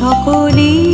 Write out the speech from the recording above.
সকলেই